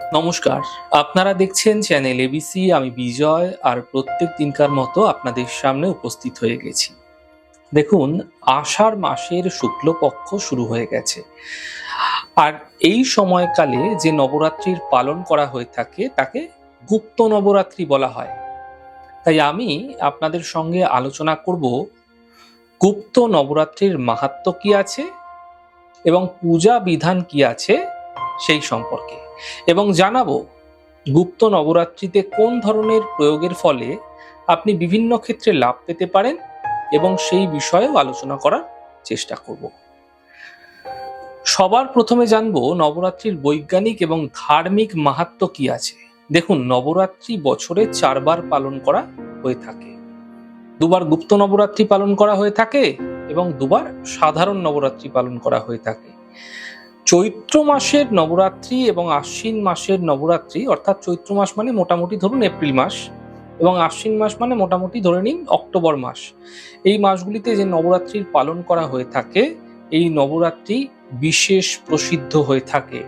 নমস্কার। আপনারা দেখছেন চ্যানেল এবিসি আমি বিজয়, আর প্রত্যেক দিনকার মতো আপনাদের সামনে উপস্থিত হয়ে গেছি। দেখুন, আষাঢ় মাসের শুক্লপক্ষ শুরু হয়ে গেছে। আর এই সময়কালে যে নবরাত্রির পালন করা হয়ে থাকে, তাকে গুপ্ত নবরাত্রি বলা হয়। তাই আমি আপনাদের সঙ্গে আলোচনা করব, গুপ্ত নবরাত্রির মাহাত্ম্য কি আছে এবং পূজা বিধান কি আছে সেই সম্পর্কে। এবং জানাব, গুপ্ত নবরাত্রিতে কোন ধরনের প্রয়োগের ফলে আপনি বিভিন্ন ক্ষেত্রে লাভ পেতে পারেন এবং সেই বিষয়েও আলোচনা করার চেষ্টা করব। সবার প্রথমে জানব, নবরাত্রির বৈজ্ঞানিক এবং ধার্মিক মাহাত্ম্য কি আছে? দেখুন, নবরাত্রি বছরে চারবার পালন করা হয়ে থাকে। দুবার গুপ্ত নবরাত্রি পালন করা হয়ে থাকে এবং দুবার সাধারণ নবরাত্রি পালন করা হয়ে থাকে। চৈত্র মাসের নবরাত্রি এবং আশ্বিন মাসের নবরাত্রি, অর্থাৎ চৈত্র মাস মানে মোটামুটি ধরুন এপ্রিল মাস, এবং আশ্বিন মাস মানে মোটামুটি ধরে নিন অক্টোবর মাস। এই মাসগুলিতে যে নবরাত্রির পালন করা হয়ে থাকে, এই নবরাত্রি বিশেষ প্রসিদ্ধ হয়ে থাকে।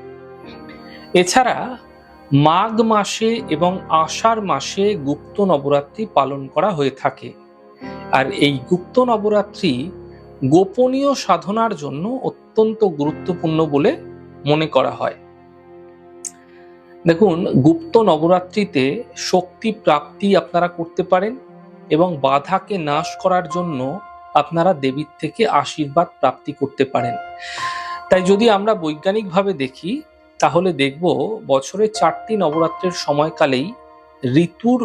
এছাড়া মাঘ মাসে এবং আষাঢ় মাসে গুপ্ত নবরাত্রি পালন করা হয়ে থাকে। আর এই গুপ্ত নবরাত্রি গোপনীয় সাধনার জন্য অত্যন্ত গুরুত্বপূর্ণ বলে মনে করা হয়। দেখুন, গুপ্ত নবরাত্রিতে শক্তি প্রাপ্তি আপনারা করতে পারেন এবং বাধাকে নাশ করার জন্য আপনারা দেবীর থেকে আশীর্বাদ প্রাপ্তি করতে পারেন। তাই যদি আমরা বৈজ্ঞানিকভাবে দেখি, তাহলে দেখব বছরের চারটি নবরাত্রির সময়কালেই ঋতুর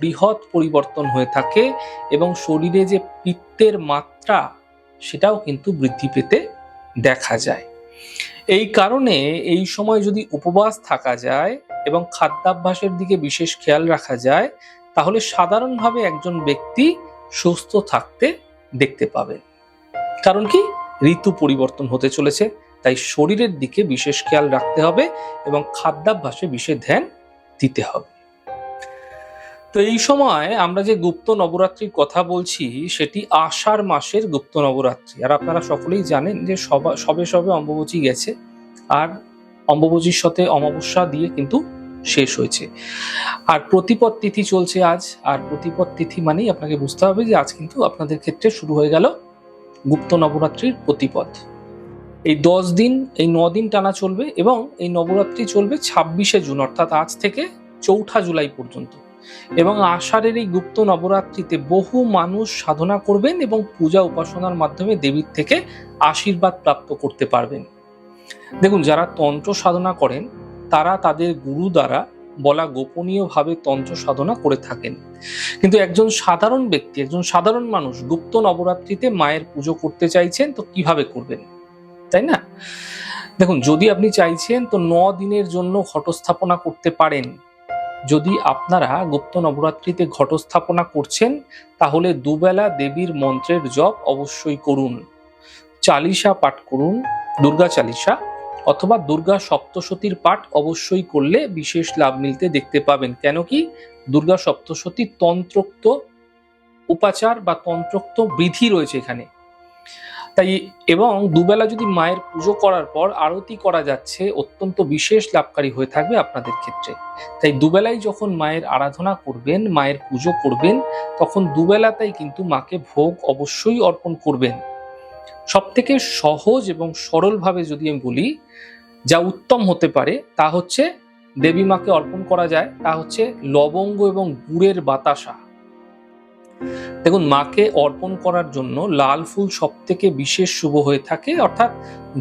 বৃহৎ পরিবর্তন হয়ে থাকে এবং শরীরে যে পিত্তের মাত্রা সেটাও কিন্তু বৃদ্ধি পেতে দেখা যায়। এই কারণে এই সময় যদি উপবাস থাকা যায় এবং খাদ্যাভ্যাসের দিকে বিশেষ খেয়াল রাখা যায়, তাহলে সাধারণভাবে একজন ব্যক্তি সুস্থ থাকতে দেখতে পাবে। কারণ কি? ঋতু পরিবর্তন হতে চলেছে, তাই শরীরের দিকে বিশেষ খেয়াল রাখতে হবে এবং খাদ্যাভ্যাসে বিশেষ ধ্যান দিতে হবে। তো এই সময় আমরা যে গুপ্ত নবরাত্রির কথা বলছি, সেটি আষাঢ় মাসের গুপ্ত নবরাত্রি। আর আপনারা সকলেই জানেন যে সবা- সবে অম্বুবচী গেছে, আর অম্বুবচীর সাথে অমাবস্যা দিয়ে কিন্তু শেষ হয়েছে। আর প্রতিপদ তিথি চলছে আজ, আর প্রতিপদ তিথি মানেই আপনাকে বুঝতে হবে যে আজ কিন্তু আপনাদের ক্ষেত্রে শুরু হয়ে গেল গুপ্ত নবরাত্রির প্রতিপদ। এই দশ দিন, এই ন দিন টানা চলবে এবং এই নবরাত্রি চলবে ছাব্বিশে জুন, অর্থাৎ আজ থেকে চৌঠা জুলাই পর্যন্ত। এবং আষাঢ়ের এই গুপ্ত নবরাত্রিতে বহু মানুষ সাধনা করবেন এবং পূজা উপাসনার মাধ্যমে দেবীর থেকে আশীর্বাদ প্রাপ্ত করতে পারবেন। দেখুন, যারা তন্ত্র সাধনা করেন, তারা তাদের গুরু দ্বারা বলা গোপনীয়ভাবে তন্ত্র সাধনা করে থাকেন। কিন্তু একজন সাধারণ ব্যক্তি, একজন সাধারণ মানুষ গুপ্ত নবরাত্রিতে মায়ের পুজো করতে চাইছেন, তো কীভাবে করবেন? তাই না? দেখুন, যদি আপনি চাইছেন, তো ন দিনের জন্য ঘটস্থাপনা করতে পারেন। যদি আপনারা গুপ্ত নবরাত্রিতে ঘটস্থাপনা করছেন, তাহলে দুবেলা দেবীর মন্ত্রের জপ অবশ্যই করুন। চালিসা পাঠ করুন, দুর্গা চালিসা, অথবা দুর্গা সপ্তশতীর পাঠ অবশ্যই করলে বিশেষ লাভ মিলতে দেখতে পাবেন। কেন কি? দুর্গা সপ্তশতী তন্ত্রোক্ত উপাচার বা তন্ত্রোক্ত বিধি রয়েছে এখানে। তাই এবং দুবেলা যদি মায়ের পুজো করার পর আরতি করা যাচ্ছে, অত্যন্ত বিশেষ লাভকারী হয়ে থাকবে আপনাদের ক্ষেত্রে। তাই দুবেলাই যখন মায়ের আরাধনা করবেন, মায়ের পুজো করবেন, তখন দুবেলাতেই কিন্তু মাকে ভোগ অবশ্যই অর্পণ করবেন। সব থেকে সহজ এবং সরলভাবে যদি আমি বলি, যা উত্তম হতে পারে, তা হচ্ছে দেবী মাকে অর্পণ করা যায়, তা হচ্ছে লবঙ্গ এবং গুড়ের বাতাসা। দেখুন, মাকে অর্পণ করার জন্য লাল ফুল সব থেকে বিশেষ শুভ হয়ে থাকে, অর্থাৎ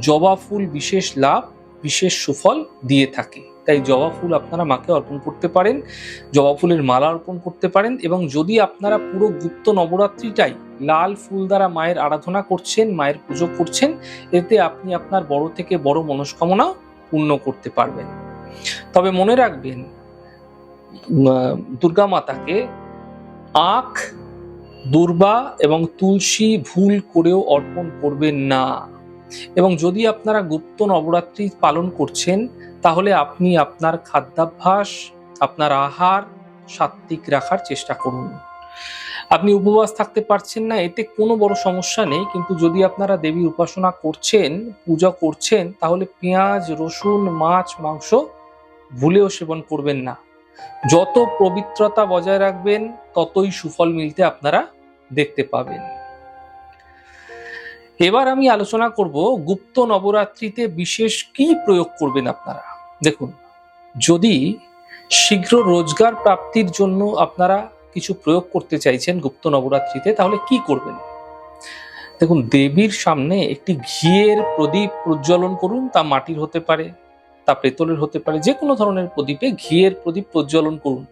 জবা ফুল বিশেষ লাভ, বিশেষ সুফল দিয়ে থাকে। তাই জবা ফুল আপনারা মাকে অর্পণ করতে পারেন, জবা ফুলের মালা অর্পণ করতে পারেন এবং যদি আপনারা পুরো গুপ্ত নবরাত্রিটাই লাল ফুল দ্বারা মায়ের আরাধনা করছেন, মায়ের পুজো করছেন, এতে আপনি আপনার বড় থেকে বড় মনস্কামনা পূর্ণ করতে পারবেন। তবে মনে রাখবেন দুর্গা মাতাকে আখ দুর্বা এবং তুলসী ভুল করেও অর্পণ করবেন না। এবং যদি আপনারা গুপ্ত নবরাত্রি পালন করছেন, তাহলে আপনি আপনার খাদ্যাভ্যাস, আপনার আহার সাত্বিক রাখার চেষ্টা করুন। আপনি উপবাস থাকতে পারছেন না, এতে কোনো বড় সমস্যা নেই, কিন্তু যদি আপনারা দেবীর উপাসনা করছেন, পূজা করছেন, তাহলে পেঁয়াজ, রসুন, মাছ, মাংস ভুলেও সেবন করবেন না। যত পবিত্রতা বজায় রাখবেন, ততই সুফল মিলতে আপনারা দেখতে পাবেন। এবার আমি আলোচনা করব গুপ্ত নবরাত্রিতে বিশেষ কি প্রয়োগ করবেন আপনারা? দেখুন, যদি শীঘ্র রোজগার প্রাপ্তির জন্য আপনারা কিছু প্রয়োগ করতে চাইছেন গুপ্ত নবরাত্রিতে, তাহলে কি করবেন? দেখুন, দেবীর সামনে একটি ঘিয়ের প্রদীপ প্রজ্বলন করুন, তা মাটির হতে পারে। তা পেতলের হতে পারে। যে কোনো ধরনের প্রদীপে ঘিয়ের প্রদীপ প্রজ্বলন করুন।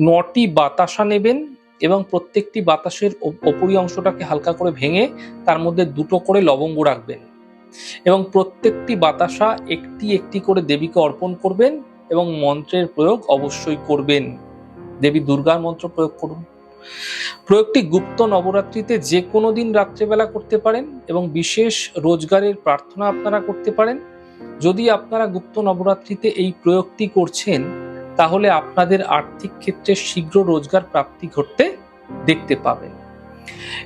নটি বাতাসা নেবেন এবং প্রত্যেকটি বাতাসের ওপরি অংশটাকে হালকা করে ভেঙে তার মধ্যে দুটো করে লবঙ্গ রাখবেন এবং প্রত্যেকটি বাতাসা একটি একটি করে দেবীকে অর্পণ করবেন এবং মন্ত্রের প্রয়োগ অবশ্যই করবেন। দেবী দুর্গার মন্ত্র প্রয়োগ করুন। প্রয়োগটি গুপ্ত নবরাত্রিতে যে কোনো দিন রাত্রেবেলা করতে পারেন এবং বিশেষ রোজগারের প্রার্থনা আপনারা করতে পারেন। যদি আপনারা গুপ্ত নবরাত্রিতে এই প্রয়োগটি করছেন, তাহলে আপনাদের আর্থিক ক্ষেত্রে শীঘ্র রোজগার প্রাপ্তি ঘটতে দেখতে পাবেন।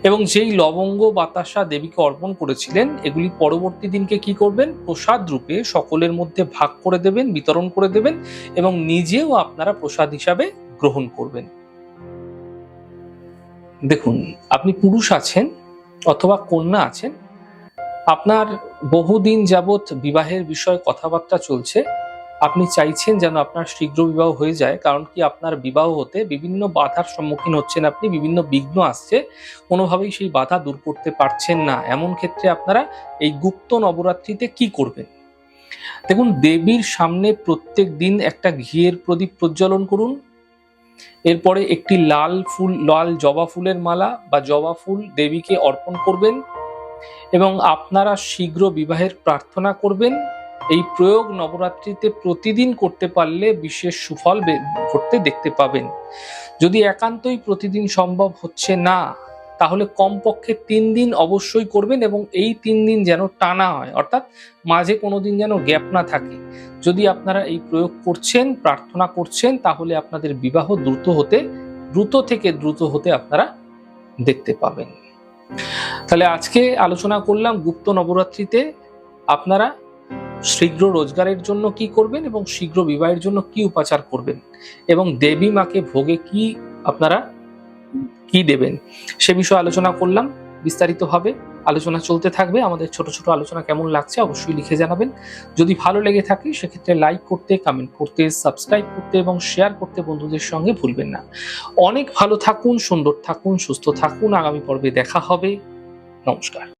এবং যেই লবঙ্গ বাতাসা দেবীকে অর্পণ করেছিলেন, এগুলি পরবর্তী দিনকে কি করবেন? প্রসাদ রূপে সকলের মধ্যে ভাগ করে দেবেন, বিতরণ করে দেবেন এবং নিজেও আপনারা প্রসাদ হিসাবে গ্রহণ করবেন। দেখুন, আপনি পুরুষ আছেন অথবা কন্যা আছেন আপনার বহুদিন যাবৎ বিবাহের বিষয়ে কথাবার্তা চলছে। আপনি চাইছেন যেন আপনার শীঘ্র বিবাহ হয়ে যায়, কারণ কি আপনার বিবাহ হতে বিভিন্ন বাধার সম্মুখীন হচ্ছেন আপনি, বিভিন্ন বিঘ্ন আসছে। কোনোভাবেই সেই বাধা দূর করতে পারছেন না। এমন ক্ষেত্রে আপনারা এই গুপ্ত নবরাত্রিতে কি করবেন? দেখুন, দেবীর সামনে প্রত্যেক দিন একটা ঘিয়ের প্রদীপ প্রজ্বলন করুন। এরপরে একটি লাল ফুল, লাল জবা ফুলের মালা বা জবা ফুল দেবীকে অর্পণ করবেন। এবং আপনারা শীঘ্র বিবাহের প্রার্থনা করবেন। এই প্রয়োগ নবরাত্রিতে প্রতিদিন করতে পারলে বিশেষ সুফল ঘটতে দেখতে পাবেন। যদি একান্তই প্রতিদিন সম্ভব হচ্ছে না, তাহলে কমপক্ষে তিন দিন অবশ্যই করবেন এবং এই তিন দিন যেন টানা হয়, অর্থাৎ মাঝে কোনো দিন যেন গ্যাপ না থাকে। যদি আপনারা এই প্রয়োগ করছেন, প্রার্থনা করছেন, তাহলে আপনাদের বিবাহ দ্রুত হতে, দ্রুত থেকে দ্রুত হতে আপনারা দেখতে পাবেন। তাহলে আজকে আলোচনা করলাম গুপ্ত নবরাত্রিতে আপনারা শীঘ্র রোজগারের জন্য কি করবেন এবং শীঘ্র বিবাহের জন্য কি উপাচার করবেন এবং দেবী মাকে ভোগে কি আপনারা কি দেবেন? সে বিষয়ে আলোচনা করলাম। বিস্তারিতভাবে আলোচনা চলতে থাকবে। আমাদের ছোট ছোট আলোচনা কেমন লাগছে অবশ্যই লিখে জানাবেন। যদি ভালো লেগে থাকে, সেক্ষেত্রে লাইক করতে কমেন্ট করতে সাবস্ক্রাইব করতে এবং শেয়ার করতে বন্ধুদের সঙ্গে ভুলবেন না। অনেক ভালো থাকুন, সুন্দর থাকুন, সুস্থ থাকুন। আগামী পর্বে দেখা হবে। নমস্কার।